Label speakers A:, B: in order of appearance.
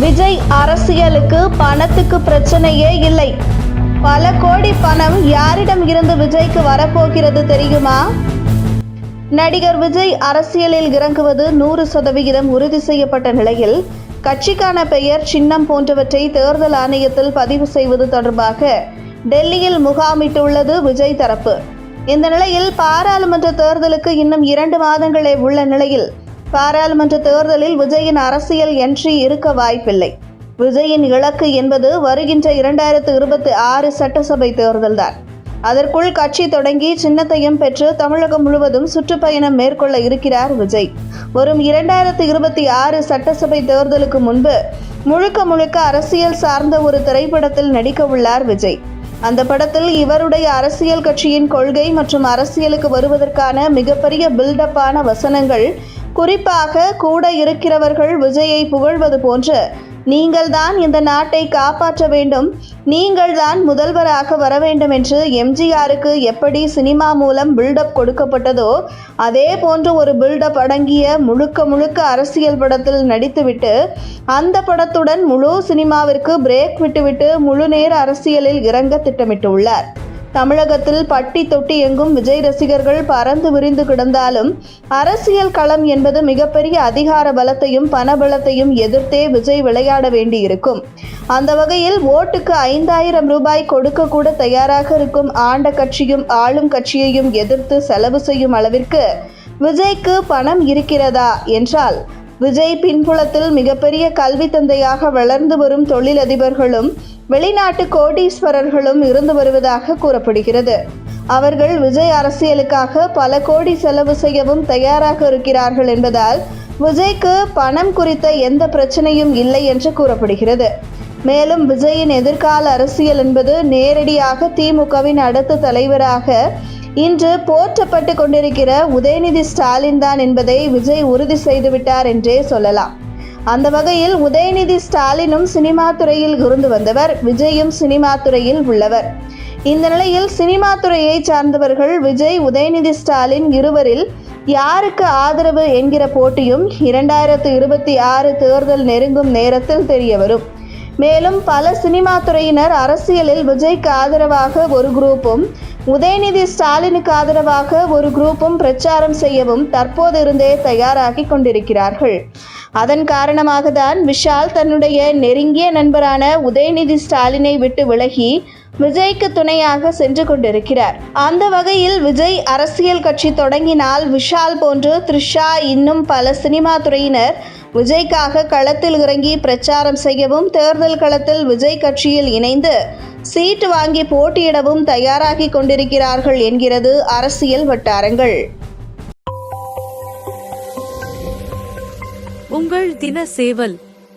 A: விஜய் அரசியலுக்கு பணத்துக்கு பிரச்சனையே இல்லை. பல கோடி பணம் யாரிடம் இருந்து விஜய்க்கு வரப்போகிறது தெரியுமா? நடிகர் விஜய் அரசியலில் இறங்குவது நூறு சதவிகிதம் உறுதி செய்யப்பட்ட நிலையில் கட்சிக்கான பெயர் சின்னம் போன்றவற்றை தேர்தல் ஆணையத்தில் பதிவு செய்வது தொடர்பாக டெல்லியில் முகாமிட்டுள்ளது விஜய் தரப்பு. இந்த நிலையில் பாராளுமன்ற தேர்தலுக்கு இன்னும் இரண்டு மாதங்களே உள்ள நிலையில் பாராளுமன்ற தேர்தலில் விஜயின் அரசியல் என்ட்ரி இருக்க வாய்ப்பில்லை. விஜயின் இலக்கு என்பது வருகின்ற இரண்டாயிரத்து இருபத்தி ஆறு சட்டசபை தேர்தல்தான். அதற்குள் கட்சி தொடங்கி சின்னத்தையும் பெற்று தமிழகம் முழுவதும் சுற்றுப்பயணம் மேற்கொள்ள இருக்கிறார் விஜய். வரும் இரண்டாயிரத்து இருபத்தி ஆறு சட்டசபை தேர்தலுக்கு முன்பு முழுக்க முழுக்க அரசியல் சார்ந்த ஒரு திரைப்படத்தில் நடிக்க உள்ளார் விஜய். அந்த படத்தில் இவருடைய அரசியல் கட்சியின் கொள்கை மற்றும் அரசியலுக்கு வருவதற்கான மிகப்பெரிய பில்டப்பான வசனங்கள் குறிப்பாக கூட இருக்கிறவர்கள் விஜயை புகழ்வது போன்று நீங்கள்தான் இந்த நாட்டை காப்பாற்ற வேண்டும் நீங்கள்தான் முதல்வராக வர வேண்டும் என்று எம்ஜிஆருக்கு எப்படி சினிமா மூலம் பில்டப் கொடுக்கப்பட்டதோ அதே போன்று ஒரு பில்டப் அடங்கிய முழுக்க முழுக்க அரசியல் படத்தில் நடித்துவிட்டு அந்த படத்துடன் முழு சினிமாவிற்கு பிரேக் விட்டுவிட்டு முழு நேர அரசியலில் இறங்க திட்டமிட்டுள்ளார். தமிழகத்தில் பட்டி தொட்டி எங்கும் விஜய் ரசிகர்கள் பறந்து விரிந்து கிடந்தாலும் அரசியல் களம் என்பது மிகப்பெரிய அதிகார பலத்தையும் பணபலத்தையும் எதிர்த்தே விஜய் விளையாட வேண்டியிருக்கும். அந்த வகையில் ஓட்டுக்கு ஐந்தாயிரம் ரூபாய் கொடுக்க கூட தயாராக இருக்கும் ஆண்ட கட்சியும் ஆளும் கட்சியையும் எதிர்த்து செலவு செய்யும் அளவிற்கு விஜய்க்கு பணம் இருக்கிறதா என்றால் விஜய் பின்புலத்தில் மிகப்பெரிய கல்வி தந்தையாக வளர்ந்து வரும் தொழிலதிபர்களும் வெளிநாட்டு கோடீஸ்வரர்களும் இருந்து வருவதாக கூறப்படுகிறது. அவர்கள் விஜய் அரசியலுக்காக பல கோடி செலவு செய்யவும் தயாராக இருக்கிறார்கள் என்பதால் விஜய்க்கு பணம் குறித்த எந்த பிரச்சனையும் இல்லை என்று கூறப்படுகிறது. மேலும் விஜயின் எதிர்கால அரசியல் என்பது நேரடியாக திமுகவின் அடுத்த தலைவராக இன்று போற்றப்பட்டு கொண்டிருக்கிற உதயநிதி ஸ்டாலின் தான் என்பதை விஜய் உறுதி செய்துவிட்டார் என்றே சொல்லலாம். அந்த வகையில் உதயநிதி ஸ்டாலினும் சினிமா துறையில் இருந்து வந்தவர் விஜயும் சினிமா துறையில் உள்ளவர். இந்த நிலையில் சினிமா துறையை சார்ந்தவர்கள் விஜய் உதயநிதி ஸ்டாலின் இருவரில் யாருக்கு ஆதரவு என்கிற போட்டியும் இரண்டாயிரத்து இருபத்தி ஆறு தேர்தல் நெருங்கும் நேரத்தில் தெரிய வரும் மேலும் பல சினிமா துறையினர் அரசியலில் விஜய்க்கு ஆதரவாக ஒரு குரூப்பும் உதயநிதி ஸ்டாலினுக்கு ஆதரவாக ஒரு குரூப்பும் பிரச்சாரம் செய்யவும் தற்போது இருந்தே தயாராகி கொண்டிருக்கிறார்கள். அதன் காரணமாக தான் விஷால் தன்னுடைய நெருங்கிய நண்பரான உதயநிதி ஸ்டாலினை விட்டு விலகி விஜய்க்கு துணையாக சென்று கொண்டிருக்கிறார். அந்த வகையில் விஜய் அரசியல் கட்சி தொடங்கினால் விஷால் போன்று த்ரிஷா இன்னும் பல சினிமா துறையினர் விஜய்க்காக களத்தில் இறங்கி பிரச்சாரம் செய்யவும் தேர்தல் களத்தில் விஜய் கட்சியில் இணைந்து சீட்டு வாங்கி போட்டியிடவும் தயாராகி கொண்டிருக்கிறார்கள் என்கிறது அரசியல் வட்டாரங்கள்.
B: உங்கள் தின சேவல்